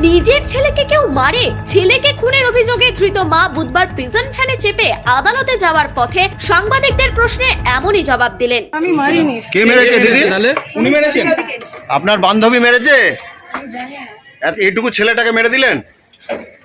নিজের ছেলেকে কেউ মারে? ছেলেকে খুনের অভিযোগে ধৃত মা বুধবার প্রিজন ভ্যানে চেপে আদালতে যাওয়ার পথে সাংবাদিকদের প্রশ্নে এমনই জবাব দিলেন। আমি মারিনি। কে মেরেছে দিদি? তাহলে? উনি মেরেছেন? আপনার বান্ধবী মেরেছে? এত- এইটুকু ছেলেটাকে মেরে দিলেন?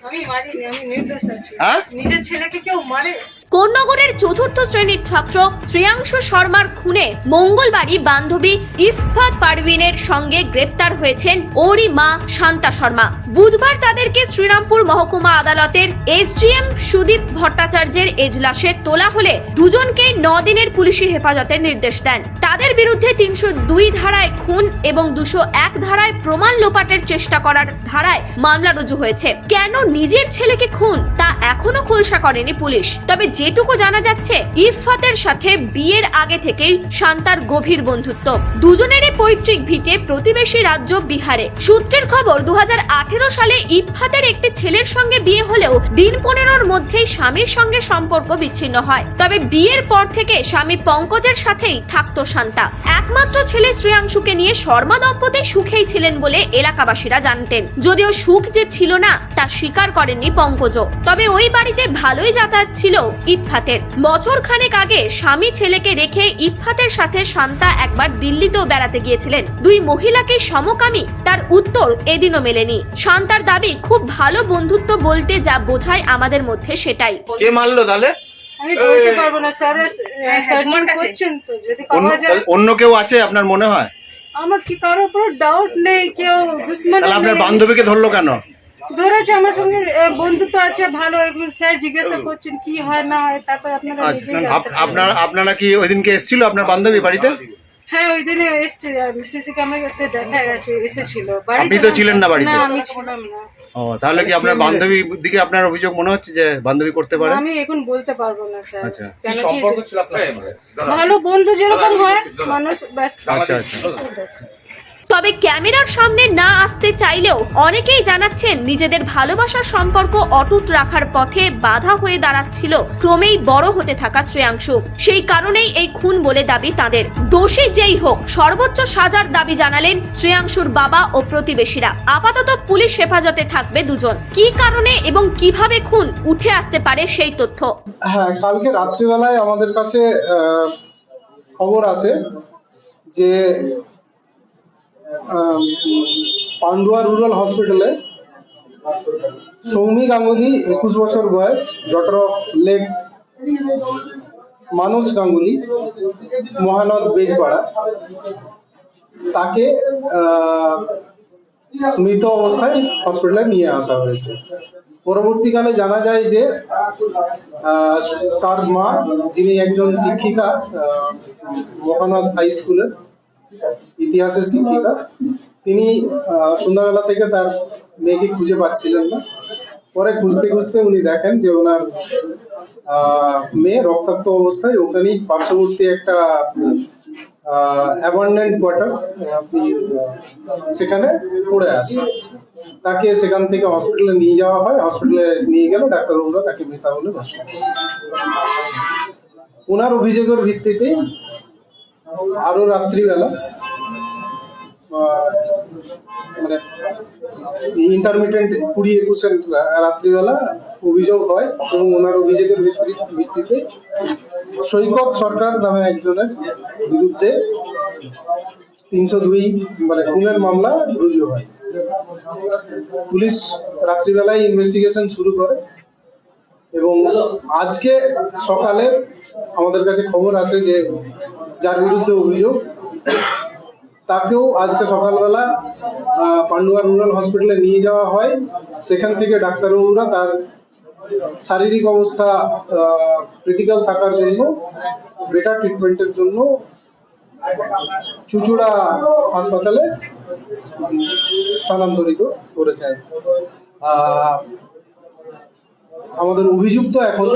আমি মারিনি আমি নির্দোষ আছি। হ্যাঁ? নিজের ছেলেকে কেউ মারে? কোন্নগরের চতুর্থ শ্রেণির ছাত্র শ্রেয়াংশু শর্মার খুনে মঙ্গলবারই বান্ধবী ইফফাত পারভিনের সঙ্গে গ্রেপ্তার হয়েছেন ওরি মা শান্তা শর্মা। বুধবার তাদেরকে শ্রীরামপুর মহকুমা আদালতের এসডিএম সুদীপ ভট্টাচার্যের এজলাসে তোলা হলে দুজনকেই দিনের পুলিশি হেফাজতের নির্দেশ দেন। তাদের বিরুদ্ধে তিনশো দুই ধারায় খুন এবং দুশো এক ধারায় প্রমাণ লোপাটের চেষ্টা করার ধারায় মামলা রুজু হয়েছে। কেন নিজের ছেলেকে খুন তা এখনও খোলসা করেনি পুলিশ। তবে যেটুকু জানা যাচ্ছে, ইরফাতের সাথে বিয়ের আগে থেকেই শান্তার গভীর বন্ধুত্ব। দুজনেরই পৈতৃক ভিটে প্রতিবেশী রাজ্য বিহারে। সূত্রের খবর দু হাজার আঠেরো সালে ইফফাতের একটি ছেলের সঙ্গে বিয়ে হলেও দিন পনেরোর মধ্যেই স্বামীর সঙ্গে সম্পর্ক বিচ্ছিন্ন হয়। তবে বিয়ের পর থেকে স্বামী পঙ্কজের সাথেই থাকতো শান্তা একমাত্র ছেলে শ্রেয়াংশুকে নিয়ে শর্মা দম্পতি সুখেই ছিলেন বলে এলাকাবাসীরা জানতেন। যদিও সুখ যে ছিল না, তা স্বীকার করেননি পঙ্কজ। তবে ওই বাড়িতে ভালোই যাতায়াত ছিল ইফফাতের। বছর খানেক আগে স্বামী ছেলেকে রেখে ইফফাতের সাথে শান্তা একবার দিল্লিতেও বেড়াতে গিয়েছিলেন। দুই মহিলাকে সমকামী, তার উত্তর এদিনও মেলেনি। শান্তার দাবি, খুব ভালো বন্ধুত্ব বলতে যা বোঝায় আমাদের মধ্যে সেটাই। কে মারলো তাহলে? আমি বলতে পারব না স্যার। সার্চিং করছেন তো যদি অন্য পাওয়া যায়। অন্য কেউ আছে আপনার মনে হয়? আমার কি কারোর উপর ডাউট নেই কেউ দুশ্মন তাহলে আপনার বান্ধবীকে ধরলো কেন? ধরেছে আমার সঙ্গে বন্ধুত্ব আছে ভালো স্যার জিজ্ঞাসা করছেন কি হয় না হয় তারপর আপনারা আচ্ছা, আপনারা কি ওই দিনকে এসেছিল আপনার বান্ধবী বাড়িতে? হ্যাঁ ওই দিনে এসছে সিসি ক্যামেরাতে দেখা গেছে এসেছিল। আপনি তো ছিলেন না বাড়িতে? না আমি ছিলাম না। ও তাহলে কি আপনার বান্ধবী দিকে আপনার অভিযোগ মনে হচ্ছে যে বান্ধবী করতে পারে? আমি এখন বলতে পারব না স্যার। আচ্ছা। কি সম্পর্ক ছিল আপনার? ভালো বন্ধু যেরকম হয় মানুষ ব্যস্ত। আচ্ছা আচ্ছা। তবে ক্যামেরার সামনে না আসতে চাইলেও অনেকেই জানাচ্ছেন নিজেদের ভালোবাসার সম্পর্ক অটুট রাখার পথে বাধা হয়ে দাঁড়াচ্ছিল। ক্রমেই বড় হতে থাকা শ্রেয়াংশু। সেই কারণেই এই খুন বলে দাবি তাদের। দোষী যেই হোক, সর্বোচ্চ সাজার দাবি জানালেন শ্রেয়াংশুর বাবা ও প্রতিবেশীরা। আপাতত পুলিশ হেফাজতে থাকবে দুজন। কি কারণে এবং কীভাবে খুন উঠে আসতে পারে সেই তথ্য? হ্যাঁ কালকে রাত্রিবেলায় আমাদের কাছে খবর আছে যে পান্ডুয়া রুরাল হসপিটালে সৌমি গাঙ্গুলি একুশ বছর বয়স daughter of late Manas Ganguly Mahanad Bejpara. তাকে মৃত অবস্থায় হসপিটালে নিয়ে আসা হয়েছে। পরবর্তীকালে জানা যায় যে তার মা যিনি একজন শিক্ষিকা আহ, মহানাথ হাই স্কুলের ইতিহাসের শিক্ষিকা। তিনি সন্ধ্যাবেলা থেকে তার মেয়েকে খুঁজে পাচ্ছিলেন না। পরে খুঁজতে খুঁজতে উনি দেখেন যে ওনার মেয়ে রক্তাক্ত অবস্থায়। ওখানেই পার্শ্ববর্তী একটা অ্যাবান্ডেন্ট কোয়ার্টার সেখানে পড়ে আছে। তাকে সেখান থেকে হসপিটালে নিয়ে যাওয়া হয়। হসপিটালে নিয়ে গেলে ডাক্তারবাবুরা তাকে মৃতা বলে ওনার অভিযোগের ভিত্তিতে আরও রাত্রিবেলা মানে ইন্টারমিডিয়েন্ট কুড়ি একুশের রাত্রিবেলা অভিযোগ হয় এবং ওনার অভিযোগের ভিত্তি- ভিত্তিতে সৈকত সরকার নামে একজনের বিরুদ্ধে তিনশো দুই মানে খুনের মামলা রুজু হয়। পুলিশ রাত্রিবেলায় ইনভেস্টিগেশন শুরু করে। এবং আজকে সকালে আমাদের কাছে খবর আছে যে যার বিরুদ্ধে অভিযোগ, তাকেও আজকে সকালবেলা পান্ডুয়া রুরাল হসপিটালে নিয়ে যাওয়া হয়। সেখান থেকে ডাক্তারবাবুরা তার শারীরিক অবস্থা ক্রিটিক্যাল থাকার জন্য বেটার ট্রিটমেন্টের জন্য চুচুড়া হাসপাতালে স্থানান্তরিত করেছেন। আমাদের অভিযুক্ত এখন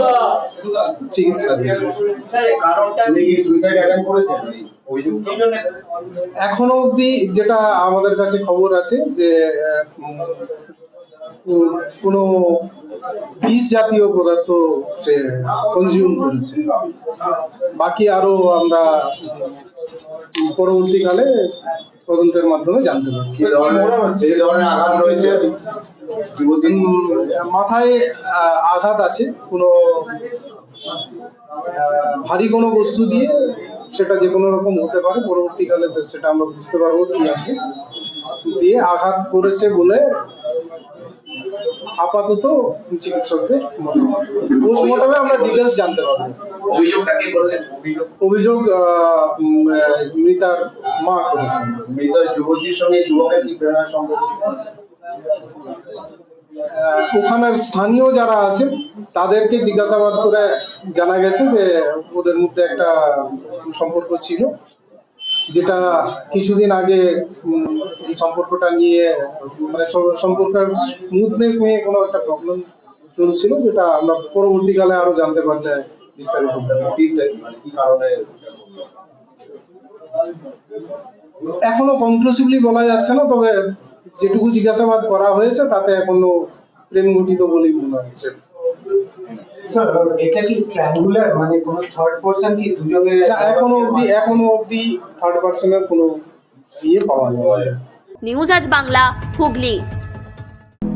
এখনও অবধি যেটা আমাদের কাছে খবর আছে যে কোনো বিষ জাতীয় পদার্থ সে কনজিউম করেছে। বাকি আরও আমরা পরবর্তীকালে তদন্তের মাধ্যমে জানতে পারি ধরনের আঘাত রয়েছে? মাথায় আঘাত আছে। কোনো আহ, ভারী কোনো বস্তু দিয়ে সেটা যে কোনো রকম হতে পারে। পরবর্তীকালে সেটা আমরা বুঝতে পারব কি আছে। দিয়ে আঘাত করেছে বলে আপাতত চিকিৎসকদের পোস্টমর্টমে আমরা ডিটেলস জানতে পারব। অভিযোগ মৃতার মা করেছেন। মৃত যুবতীর সঙ্গে যুবকের কি প্রেরণার সম্পর্ক ওখানের স্থানীয় যারা আছে তাদেরকে জিজ্ঞাসাবাদ করে জানা গেছে যে ওদের মধ্যে একটা সম্পর্ক ছিল যেটা কিছুদিন আগে উম, এই সম্পর্কটা নিয়ে মানে সম্পর্কের স্মুথনেস নিয়ে কোনো একটা প্রবলেম চলছিল যেটা আমরা পরবর্তীকালে আরও জানতে পারলে বিস্তারিত মানে কি কারণে এখনও কনক্লুসিভলি বলা যাচ্ছে না তবে যেটুকু জিজ্ঞাসাবাদ করা হয়েছে তাতে এখনও প্রেম ঘটিত বলেই মনে হচ্ছে। স্যার এটা কি ট্রায়াঙ্গুলার মানে কোনো থার্ড পারসন কি না, এখনও অবধি এখনও অবধি থার্ড পার্সনের কোনো ইয়ে পাওয়া যায় না। নিউজ আজ বাংলা হুগলি।